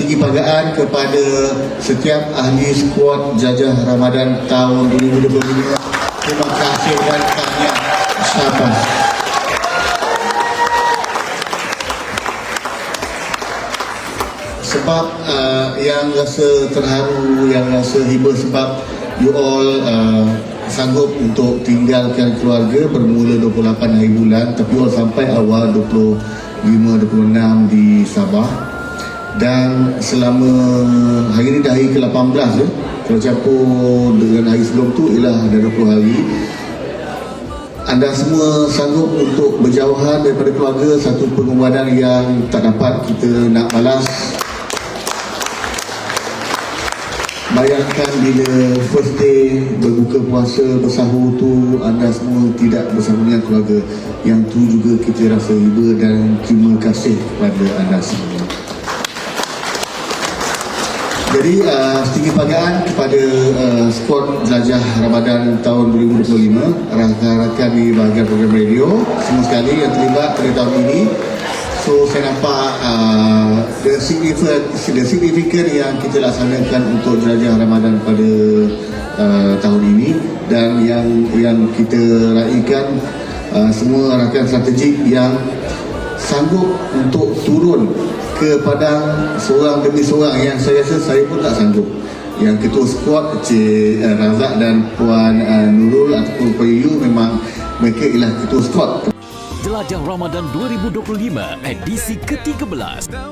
tinggi panggaan kepada setiap ahli skuad Jajah Ramadan tahun 2025. Terima kasih dan tahniah. Syabas. sebab uh, yang rasa terharu, yang rasa hibur sebab you all uh, sanggup untuk tinggalkan keluarga bermula 28 hari bulan tapi all sampai awal 25-26 di Sabah dan selama hari ini dah hari ke-18 ya kalau campur dengan hari sebelum tu ialah dah 20 hari. Anda semua sanggup untuk berjauhan daripada keluarga satu pengorbanan yang tak dapat kita nak balas? Bayangkan bila first day berbuka puasa bersahur tu anda semua tidak bersama dengan keluarga. Yang tu juga kita rasa hibur dan terima kasih kepada anda semua. Jadi uh, setinggi panggaan kepada uh, skuad Jelajah Ramadan tahun 2025 rakan-rakan di bahagian program radio semua sekali yang terlibat pada tahun ini. So saya nampak uh, the significant the significant yang kita laksanakan untuk jelajah Ramadan pada uh, tahun ini dan yang yang kita raikan uh, semua rakan strategik yang sanggup untuk turun ke padang seorang demi seorang. Yang saya rasa saya pun tak sanggup. Yang ketua skuad Cik uh, Razak dan Puan uh, Nurul ataupun Puan Yu memang mereka ialah ketua skuad. Jelajah Ramadan 2025 edisi ke-13.